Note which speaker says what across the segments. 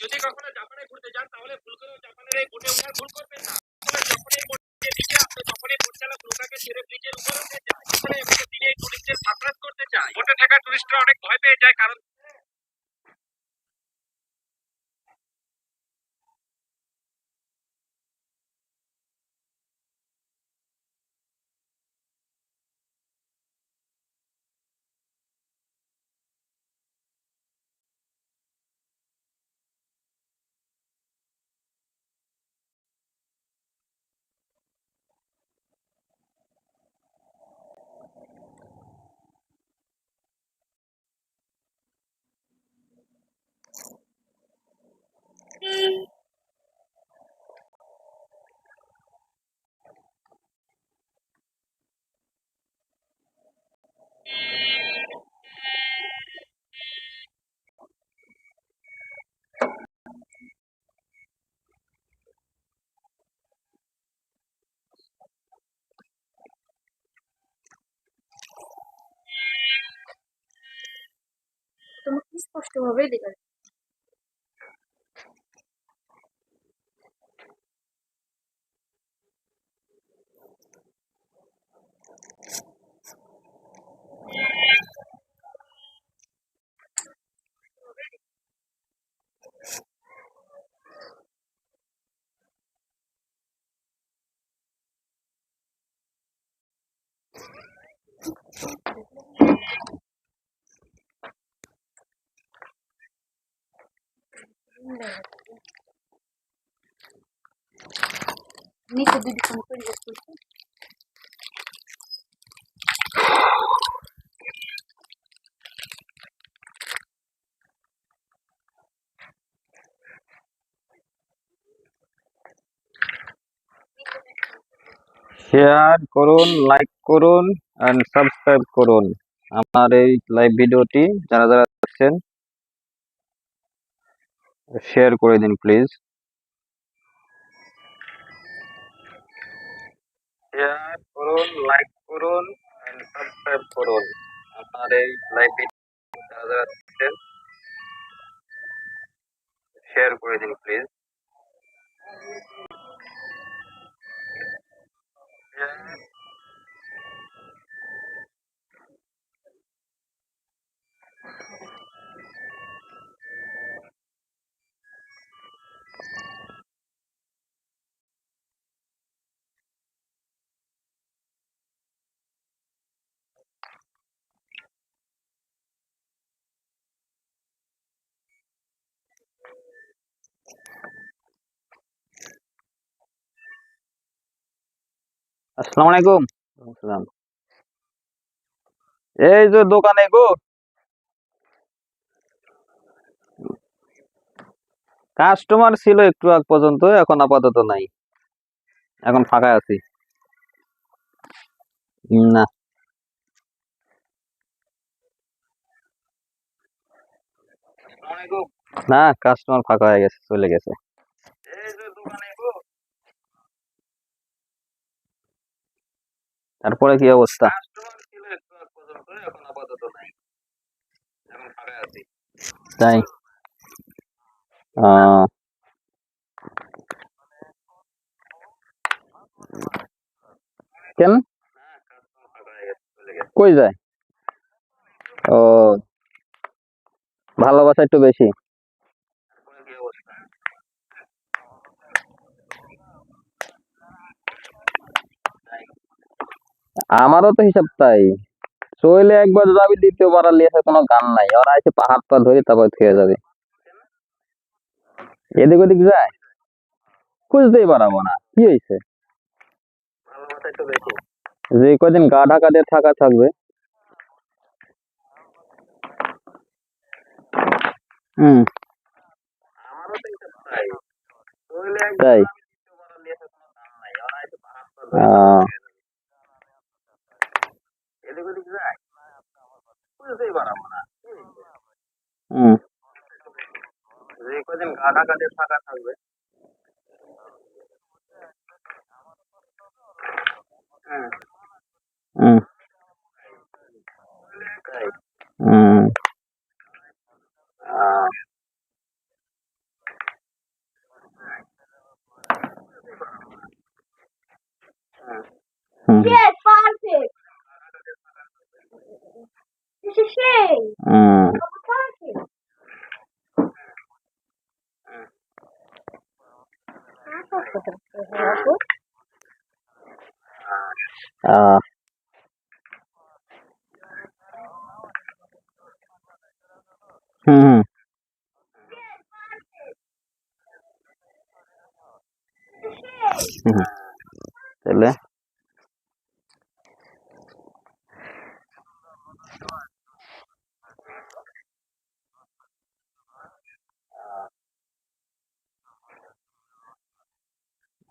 Speaker 1: যদি কখনো জাপানে ঘুরতে যান তাহলে ভুল করে জাপানের এই বোটে ওঠার ভুল করবেন না যখন এই বোটে নিচে আসবে তখন এই বোট চালক নৌকাকে ছেড়ে ব্রিজের উপর উঠে যায় সেখানে করতে চায় বোটে থাকা টুরিস্টরা অনেক ভয় পেয়ে যায় কারণ 我没这个。নিচে দুই দিকে করে ইউজ করছি শেয়ার করুন লাইক করুন অ্যান্ড সাবস্ক্রাইব করুন আমার এই লাইভ ভিডিওটি যারা যারা আছেন শেয়ার করে দিন প্লিজ শেয়ার করুন লাইক করুন এন্ড সাবস্ক্রাইব করুন আপনার এই লাইভে শেয়ার করে দিন প্লিজ আসসালামু আলাইকুম আসসালাম এই যে দোকানে গো কাস্টমার ছিল একটু আগ পর্যন্ত এখন আপাতত নাই এখন ফাঁকা আছি না না কাস্টমার ফাঁকা হয়ে গেছে চলে গেছে এই যে দোকানে গো তারপরে কি অবস্থা তাই কেন হ্যাঁ, কই যায় ও ভালোবাসা একটু বেশি আমারও তো হিসাব তাই চলে একবার যাবি দ্বিতীয় আর লিয়েছে কোনো গান নাই ওরা আছে পাহাড় পা ধরে তারপর থেকে যাবে এদিক ওদিক যায় খুঁজতেই পারবো না কি হয়েছে যে কদিন গা ঢাকা দিয়ে থাকা থাকবে হুম তাই যে কদিন গাধা গাধে ফাঁকা থাকবে Yes, perfect. Mm. Uh,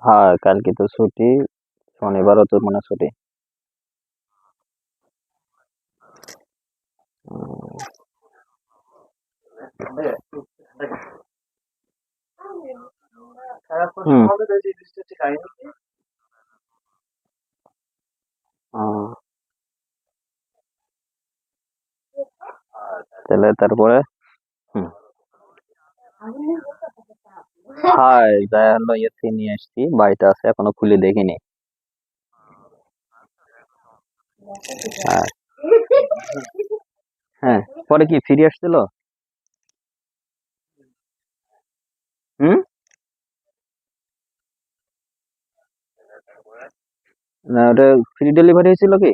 Speaker 1: হ্যাঁ কালকে তো ছুটি শনিবারও তো মনে হয় ছুটি তাহলে তারপরে হম হাই যায় হলো ইয়েতে নিয়ে আসছি বাড়িতে আছে এখনো খুলে দেখিনি হ্যাঁ পরে কি ফিরে আসছিল হুম না ওটা ফ্রি ডেলিভারি হয়েছিল কি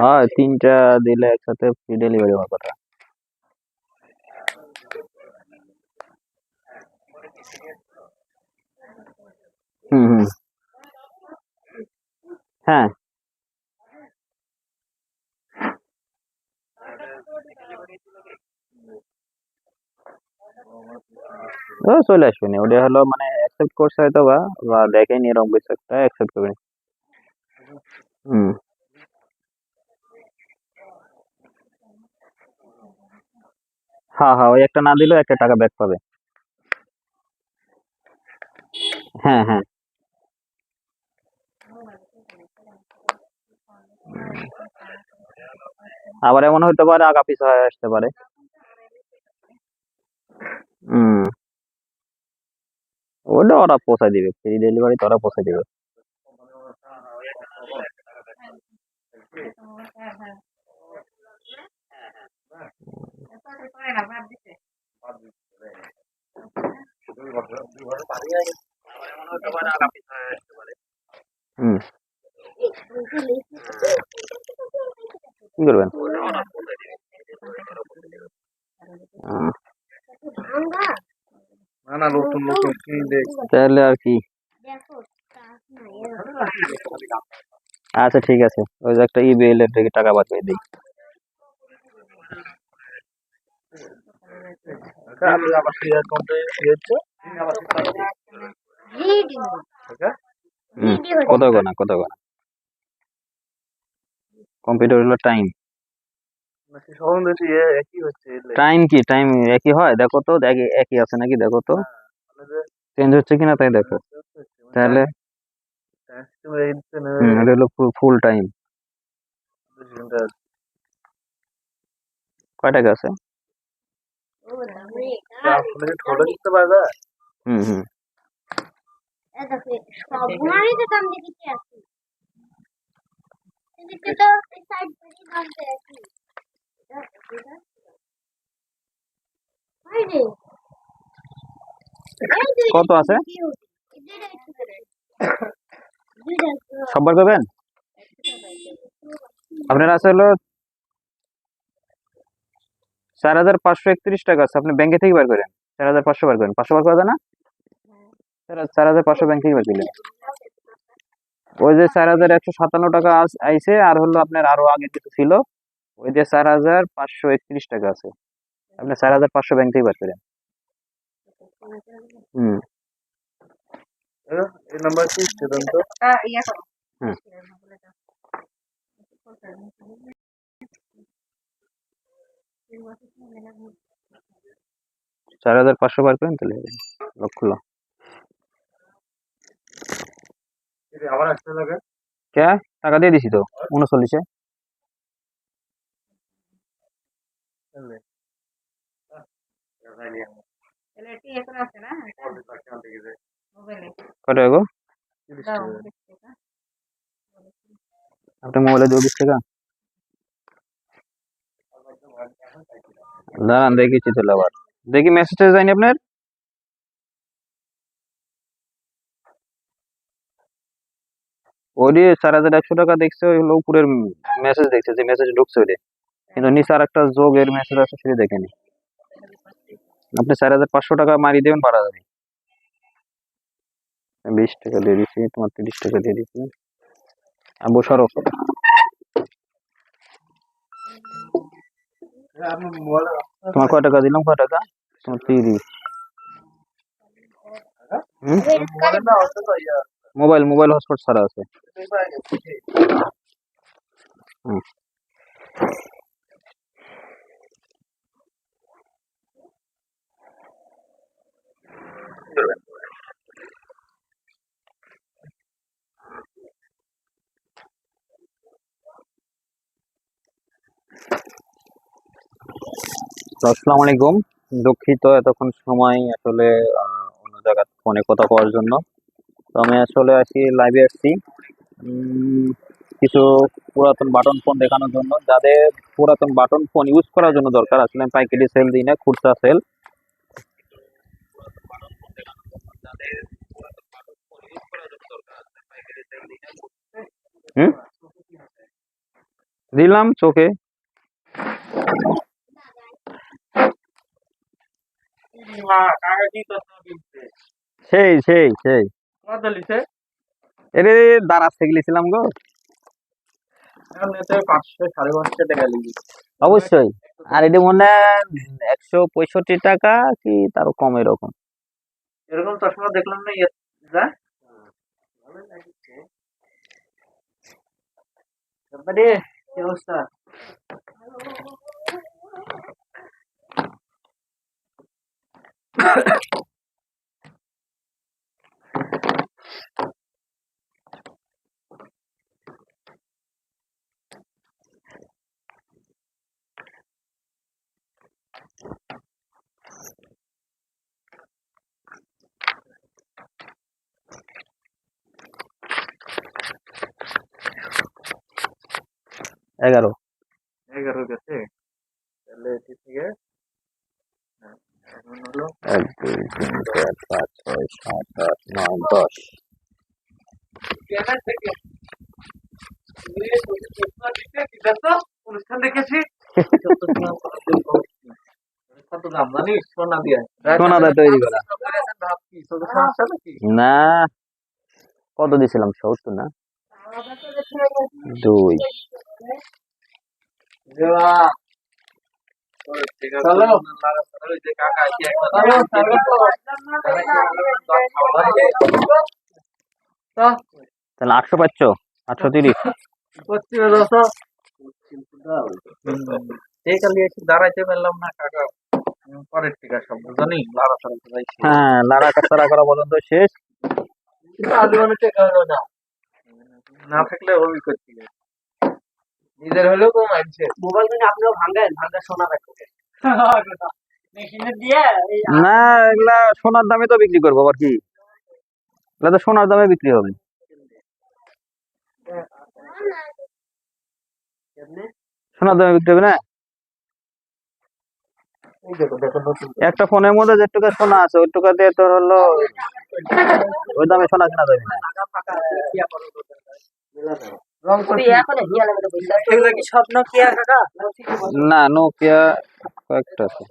Speaker 1: হ্যাঁ তিনটা দিলে একসাথে ফ্রি ডেলিভারি হওয়ার কথা হুম হুম হ্যাঁ ও চলে আসবেনি ওটা হলো মানে অ্যাকসেপ্ট করছে হয়তো বা বা দেখেনি এরকম কিছু একটা অ্যাকসেপ্ট করবেনি হুম হ্যাঁ হ্যাঁ ওই একটা না দিলেও একটা টাকা ব্যাক পাবে হ্যাঁ হ্যাঁ আবার এমন হইতে পারে আগা পিছু হয়ে আসতে পারে হম ওটা ওরা পোষায় দিবে ফ্রি ডেলিভারি তো ওরা পোষায় দিবে করবেন তাহলে আর কি আচ্ছা ঠিক আছে ওই যে একটা ইবিএল এর থেকে টাকা বাদ দিই ইয়ে কত গোনা কত গোনা কম্পিউটার হলো টাইম টাইম কি টাইম একই হয় দেখো তো একই আছে নাকি দেখো তো চেঞ্জ হ্যাঁ, হচ্ছে কিনা তাই দেখো মানে তাহলে হলো ফুল টাইম কয়টা গেছে মানে হুম হুম কত আছে আপনার আছে হলো চার হাজার পাঁচশো একত্রিশ টাকা আছে আপনি ব্যাংকে থেকে বার করেন চার হাজার পাঁচশো বার করেন পাঁচশো বার করা না চার হাজার পাঁচশো ব্যাংক থেকে বার করলেন ওই যে চার হাজার একশো সাতান্ন টাকা আইসে আর হলো আপনার আরো আগে কিছু ছিল ওই যে চার হাজার পাঁচশো একত্রিশ টাকা আছে আপনি চার হাজার পাঁচশো ব্যাংক থেকে বার করেন হুম হ্যাঁ, হ্যাঁ। চার হাজার পাঁচশো বার করেন তাহলে লক্ষ কে টাকা দিয়ে দিছি তো উনচল্লিশে কত গো আপনার মোবাইলে দেবো বিশ টাকা দাঁড়ান দেখেছি তাহলে আবার দেখি মেসেজ যায়নি আপনার ওই চার হাজার একশো টাকা দেখছে ওই লোকপুরের মেসেজ দেখছে যে মেসেজ ঢুকছে ওই কিন্তু নিচে আর একটা যোগের মেসেজ আছে সেটা দেখেনি আপনি চার হাজার পাঁচশো টাকা মারিয়ে দেবেন বাড়া যাবে বিশ টাকা দিয়ে দিচ্ছি তোমার তিরিশ টাকা দিয়ে দিচ্ছি আবু সরো তোমার কয় টাকা দিলাম কয় টাকা তোমার তিরিশ মোবাইল মোবাইল হটস্পট ছাড়া আছে আসসালাম আলাইকুম দুঃখিত এতক্ষণ সময় আসলে অন্য জায়গা ফোনে কথা কওয়ার জন্য তো আমি আসলে আসি লাইভে আসছি কিছু পুরাতন বাটন ফোন দেখানোর জন্য যাদের পুরাতন বাটন ফোন ইউজ করার জন্য দরকার আসলে আমি পাইকারি সেল দিই না খুচরা সেল হ্যাঁ? দিলাম চোখে সেই সেই সেই এরে দারাজ থেকে গেছিলাম গো অবশ্যই আর এটি মনে হয় একশো পঁয়ষট্টি টাকা কি তার কম এরকম এরকম চশমা দেখলাম না যা তারপরে কি অবস্থা এগারো এগারো গেছে তাহলে এটি থেকে হ্যাঁ, এক দুই তিন চার পাঁচ ছয় সাত আট নয় দশ না কত দিয়েছিলাম সত্তর না দুই তাহলে আটশো পাচ্ছ আটশো তিরিশ দাঁড়াইতে হ্যাঁ, পারলাম না কাকা হ্যাঁ লাড়া কাছা করা বলুন তো শেষ না না থাকলে ওই করতে নিজের হলেও কেউ মানছে মোবাইল কিনে আপনিও ভাঙ্গেন ভাঙ্গা সোনা রাখতে না এগুলা সোনার দামে তো বিক্রি করবো আবার কি এগুলা তো সোনার দামে বিক্রি হবে সোনার দামে বিক্রি হবে না একটা ফোনের মধ্যে যেটুকু সোনা আছে ওইটুকু দিয়ে তোর হলো ওই দামে সোনা কেনা যাবে না না নোকিয়া কয়েকটা আছে